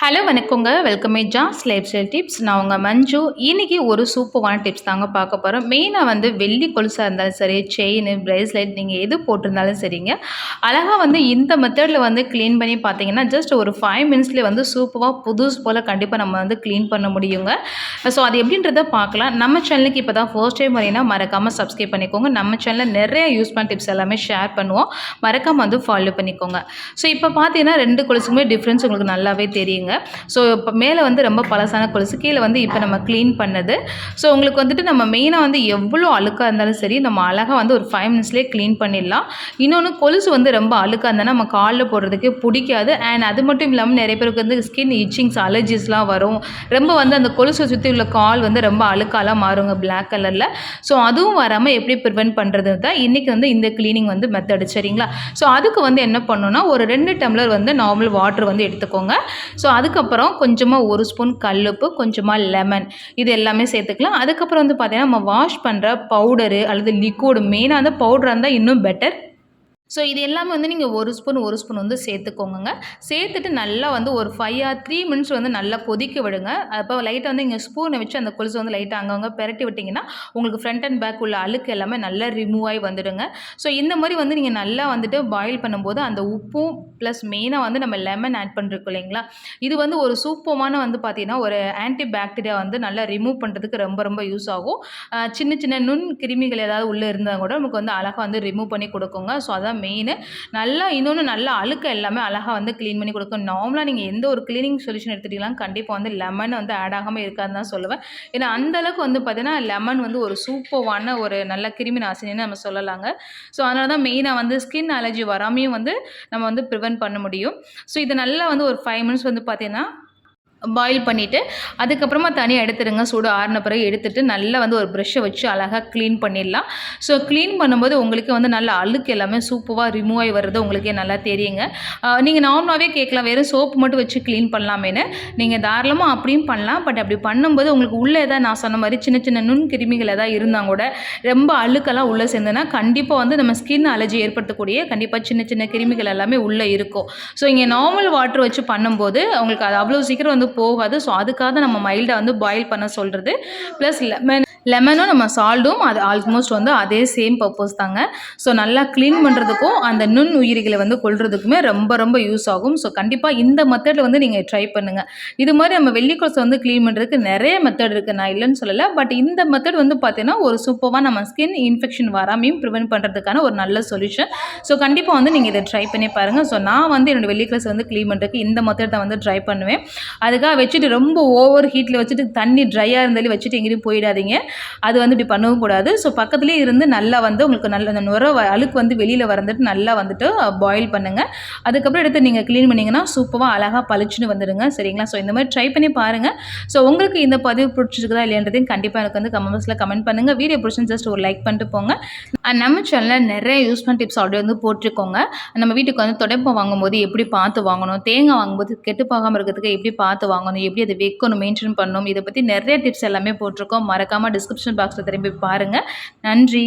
Hello வணக்கங்க. Welcome மே ஜாஸ் லைஃப் ஸ்டைல் டிப்ஸ் நான் உங்கள் மஞ்சு. இன்றைக்கி ஒரு சூப்பரான டிப்ஸ் தாங்க பார்க்க போகிறோம் மெயினாக வந்து வெள்ளி கொலுசாக இருந்தாலும் சரி செயின் பிரேஸ்லெட் நீங்கள் எது போட்டிருந்தாலும் சரிங்க. அழகாக வந்து இந்த மெத்தடில் வந்து க்ளீன் பண்ணி பார்த்தீங்கன்னா ஜஸ்ட் ஒரு ஃபைவ் மினிட்ஸ்லேயே வந்து சூப்பராக புதுசு போல் கண்டிப்பாக நம்ம வந்து க்ளீன் பண்ண முடியுங்க. ஸோ அது எப்படின்றத பார்க்கலாம். நம்ம சேனலுக்கு இப்போ தான் ஃபர்ஸ்ட் டைம் வரீங்கன்னா மறக்காமல் சப்ஸ்கிரைப் பண்ணிக்கோங்க. நம்ம சேனலில் நிறைய யூஸ் பண்ண டிப்ஸ் எல்லாமே ஷேர் பண்ணுவோம். மறக்காமல் வந்து ஃபாலோ பண்ணிக்கோங்க. ஸோ இப்போ பார்த்தீங்கன்னா ரெண்டு கொலுசுக்குமே டிஃப்ரென்ஸ் உங்களுக்கு நல்லாவே தெரியுங்க. ஸோ இப்போ மேலே வந்து ரொம்ப பழசான கொலுசு கீழே வந்து இப்போ நம்ம க்ளீன் பண்ணது. ஸோ உங்களுக்கு வந்துட்டு நம்ம மெயினாக வந்து எவ்வளோ அழுக்காக இருந்தாலும் சரி நம்ம அழகாக வந்து ஒரு ஃபைவ் மினிட்ஸ்லேயே க்ளீன் பண்ணிடலாம். இன்னொன்று கொலுசு வந்து ரொம்ப அழுக்காக இருந்தால் நம்ம காலில் போடுறதுக்கே பிடிக்காது. அண்ட் அது மட்டும் இல்லாமல் நிறைய பேருக்கு வந்து ஸ்கின் இச்சிங்ஸ் அலர்ஜிஸ்லாம் வரும். ரொம்ப வந்து அந்த கொலுசை சுற்றி உள்ள கால் வந்து ரொம்ப அழுக்காலாம் மாறுங்க பிளாக் கலரில் ஸோ அதுவும் வராமல் எப்படி ப்ரிவென்ட் பண்ணுறது தான் இன்றைக்கி வந்து இந்த க்ளீனிங் வந்து மெத்தடு சரிங்களா? ஸோ அதுக்கு வந்து என்ன பண்ணணும்னா ஒரு ரெண்டு டம்ளர் வந்து நார்மல் வாட்டர் வந்து எடுத்துக்கோங்க. ஸோ அதுக்கப்புறம் கொஞ்சமாக ஒரு ஸ்பூன் கல்லுப்பு கொஞ்சமாக லெமன் இது எல்லாமே சேர்த்துக்கலாம். அதுக்கப்புறம் வந்து பார்த்திங்கன்னா நம்ம வாஷ் பண்ணுற பவுடரு அல்லது லிக்விட் மெயினாக வந்து பவுடராக இருந்தால் இன்னும் பெட்டர் ஸோ இது எல்லாமே வந்து நீங்கள் ஒரு ஸ்பூன் ஒரு ஸ்பூன் வந்து சேர்த்துக்கோங்க சேர்த்துட்டு நல்லா வந்து ஒரு ஃபைவ் ஆர் த்ரீ மினிட்ஸ் வந்து நல்லா கொதிக்க விடுங்க. அப்போ லைட்டாக வந்து இங்கே ஸ்பூனை வச்சு அந்த கொலுசு வந்து லைட்டாக அங்கங்கே பெரட்டி விட்டிங்கன்னா உங்களுக்கு ஃப்ரண்ட் அண்ட் பேக் உள்ள அழுக்கு எல்லாமே நல்லா ரிமூவ் ஆகி வந்துடுங்க. ஸோ இந்த மாதிரி வந்து நீங்கள் நல்லா வந்துட்டு பாயில் பண்ணும்போது அந்த உப்பும் ப்ளஸ் மெயினாக வந்து நம்ம லெமன் ஆட் பண்ணிருக்கோம் இல்லைங்களா? இது வந்து ஒரு சூப்பமான வந்து பார்த்திங்கன்னா ஒரு ஆன்டி பாக்டீரியா வந்து நல்லா ரிமூவ் பண்ணுறதுக்கு ரொம்ப ரொம்ப யூஸ் ஆகும். சின்ன சின்ன நுண் கிருமிகள் ஏதாவது உள்ளே இருந்தால் கூட நமக்கு வந்து அழகாக வந்து ரிமூவ் பண்ணி கொடுக்குங்க. ஸோ அதான் தான் மெயின் நல்லா இன்னொன்று நல்லா அழுக்க எல்லாமே அழகாக வந்து க்ளீன் பண்ணி கொடுக்கும். நார்மலாக நீங்கள் எந்த ஒரு க்ளீனிங் சொல்யூஷன் எடுத்துட்டீங்களாம் கண்டிப்பாக வந்து லெமன் வந்து ஆட் ஆகாமல் இருக்காதுன்னு தான் சொல்லுவேன். ஏன்னா அந்தளவுக்கு வந்து பார்த்தீங்கன்னா லெமன் வந்து ஒரு சூப்பர்வான ஒரு நல்ல கிருமி நாசினின்னு நம்ம சொல்லலாங்க. ஸோ அதனால தான் மெயினாக வந்து ஸ்கின் அலர்ஜி வராமையும் வந்து நம்ம வந்து ப்ரிவென்ட் பண்ண முடியும். ஸோ இது நல்லா வந்து ஒரு ஃபைவ் மினிட்ஸ் வந்து பார்த்தீங்கன்னா பாயில் பண்ணிவிட்டு அதுக்கப்புறமா தனியாக எடுத்துடுங்க. சூடு ஆறின பிறகு எடுத்துகிட்டு நல்லா வந்து ஒரு ப்ரெஷ்ஷை வச்சு அழகாக க்ளீன் பண்ணிடலாம். ஸோ க்ளீன் பண்ணும்போது உங்களுக்கு வந்து நல்ல அழுக்கு எல்லாமே சூப்பராக ரிமூவ் ஆகி வர்றது உங்களுக்கே நல்லா தெரியுங்க. நீங்கள் நார்மலாகவே கேட்கலாம். வெறும் சோப்பு மட்டும் வச்சு க்ளீன் பண்ணலாமேனு நீங்கள் தாராளமாக அப்படியும் பண்ணலாம். பட் அப்படி பண்ணும்போது உங்களுக்கு உள்ளே எதாவது நான் சொன்ன மாதிரி சின்ன சின்ன நுண் கிருமிகள் எதாவது இருந்தால் கூட ரொம்ப அழுக்கெல்லாம் உள்ளே சேர்ந்ததுன்னா கண்டிப்பாக வந்து நம்ம ஸ்கின் அலர்ஜி ஏற்படுத்தக்கூடிய கண்டிப்பாக சின்ன சின்ன கிருமிகள் எல்லாமே உள்ளே இருக்கும். ஸோ இங்கே நார்மல் வாட்டர் வச்சு பண்ணும்போது அவங்களுக்கு அது அவ்வளோ சீக்கிரம் வந்து போகாது. ஸோ அதுக்காக நம்ம மைல்டாக வந்து பாயில் பண்ண சொல்கிறது ப்ளஸ் லெமன் லெமனும் நம்ம சால்ட்டும் அது ஆல்மோஸ்ட் வந்து அதே சேம் பர்பஸ் தாங்க. ஸோ நல்லா க்ளீன் பண்ணுறதுக்கும் அந்த நுண் உயிரிகளை வந்து கொள்றதுக்குமே ரொம்ப ரொம்ப யூஸ் ஆகும். ஸோ கண்டிப்பாக இந்த மெத்தடில் வந்து நீங்கள் ட்ரை பண்ணுங்கள் இது மாதிரி நம்ம வெள்ளிக்கொசை வந்து க்ளீன் பண்ணுறதுக்கு நிறைய மெத்தட் இருக்குது நான் இல்லைன்னு சொல்லலை. பட் இந்த மெத்தட் வந்து பார்த்தீங்கன்னா ஒரு சூப்பராக நம்ம ஸ்கின் இன்ஃபெக்ஷன் வராமையும் ப்ரிவென்ட் பண்ணுறதுக்கான ஒரு நல்ல சொல்யூஷன் ஸோ கண்டிப்பாக வந்து நீங்கள் இதை ட்ரை பண்ணி பாருங்கள் ஸோ நான் வந்து என்னோடய வெள்ளிக்கொசை வந்து க்ளீன் பண்ணுறதுக்கு இந்த மெத்தட் தான் வந்து ட்ரை பண்ணுவேன். அதுக்காக வச்சுட்டு ரொம்ப ஓவர் ஹீட்டில் வச்சுட்டு தண்ணி ட்ரையாக இருந்தாலும் வச்சுட்டு எங்கேயும் போயிடாதீங்க. அது வந்து இப்படி பண்ணவும் கூடாது. ஸோ பக்கத்துலேயே இருந்து நல்லா வந்து உங்களுக்கு நல்ல அந்த நுர அழுக்கு வந்து வெளியில் வந்துட்டு நல்லா வந்துட்டு பாயில் பண்ணுங்கள் அதுக்கப்புறம் எடுத்து நீங்கள் க்ளீன் பண்ணிங்கன்னா சூப்பராக அழகாக பளிச்சுன்னு வந்துடுங்க. சரிங்களா? ஸோ இந்த மாதிரி ட்ரை பண்ணி பாருங்கள் ஸோ உங்களுக்கு இந்த பதிவு பிடிச்சிருக்குதா இல்லைன்றதையும் கண்டிப்பாக எனக்கு வந்து கமெண்ட்ஸில் கமெண்ட் பண்ணுங்கள் வீடியோ பிடிச்சி ஜஸ்ட் ஒரு லைக் பண்ணிட்டு போங்க. அண்ட் நம்ம சேனலில் நிறைய யூஸ் பண்ண டிப்ஸ் ஆல்ரெடி வந்து போட்டிருக்கோங்க. நம்ம வீட்டுக்கு வந்து தொடப்பம் வாங்கும்போது எப்படி பார்த்து வாங்கணும் தேங்காய் வாங்கும்போது கெட்டு போகாமல் இருக்கிறதுக்கு எப்படி பார்த்து வாங்கணும் எப்படி அதை வைக்கணும் மெயின்டைன் பண்ணணும் இதை பற்றி நிறைய டிப்ஸ் எல்லாமே போட்டிருக்கோம். மறக்காமல் டிஸ்கிரிப்ஷன் பாக்ஸில் திரும்பி பாருங்கள் நன்றி.